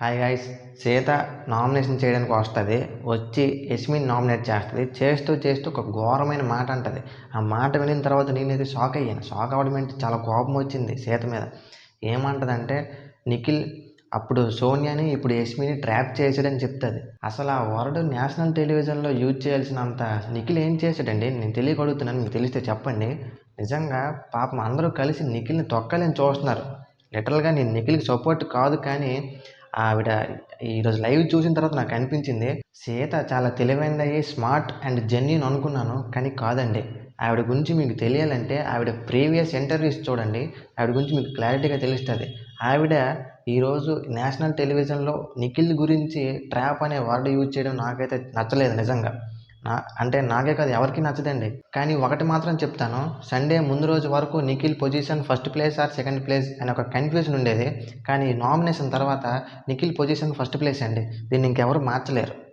Hi guys Sita nomination చేయడానికి వస్తుంది. వచ్చి యస్మిన్ నామినేట్ చేస్తుంది. చేస్తూ చేస్తూ ఒక ఘోరమైన మాట అంటది. ఆ మాట వినిన తర్వాత నేనైతే షాక్ అయ్యాను. షాక్ అవ్వడం ఏంటి? చాలా కోపం వచ్చింది సీత మీద. ఏమంటదంటే నిఖిల్ అప్పుడు సోనియాని ఇప్పుడు యస్మిని ట్రాప్ చేసాడని చెప్తుంది. అసలు ఆ వర్డ్ నేషనల్ టెలివిజన్లో యూజ్ చేయాల్సినంత నిఖిల్ ఏం చేశాడండి? నేను తెలియక అడుగుతున్నాను మీకు తెలిస్తే చెప్పండి. నిజంగా పాపం అందరూ కలిసి నిఖిల్ని తొక్కలేని చూస్తున్నారు. లిటరల్గా నేను నిఖిల్కి సపోర్ట్ కాదు కానీ ఆవిడ ఈరోజు లైవ్ చూసిన తర్వాత నాకు అనిపించింది సీత చాలా తెలివైనది స్మార్ట్ అండ్ జెన్యున్ అనుకున్నాను కానీ కాదండి. ఆవిడ గురించి మీకు తెలియాలంటే ఆవిడ ప్రీవియస్ ఇంటర్వ్యూస్ చూడండి ఆవిడ గురించి మీకు క్లారిటీగా తెలుస్తుంది. ఆవిడ ఈరోజు నేషనల్ టెలివిజన్లో నిఖిల్ గురించి ట్రాప్ అనే వర్డ్ యూజ్ చేయడం నాకైతే నచ్చలేదు నిజంగా. నా అంటే నాకే కాదు ఎవరికి నచ్చదండి. కానీ ఒకటి మాత్రం చెప్తాను. సండే ముందు రోజు వరకు Nikhil position first place or second place అనే ఒక కన్ఫ్యూజన్ ఉండేది. కానీ నామినేషన్ తర్వాత నిఖిల్ పొజిషన్ ఫస్ట్ ప్లేస్ అండి. దీన్ని ఇంకెవరు మార్చలేరు.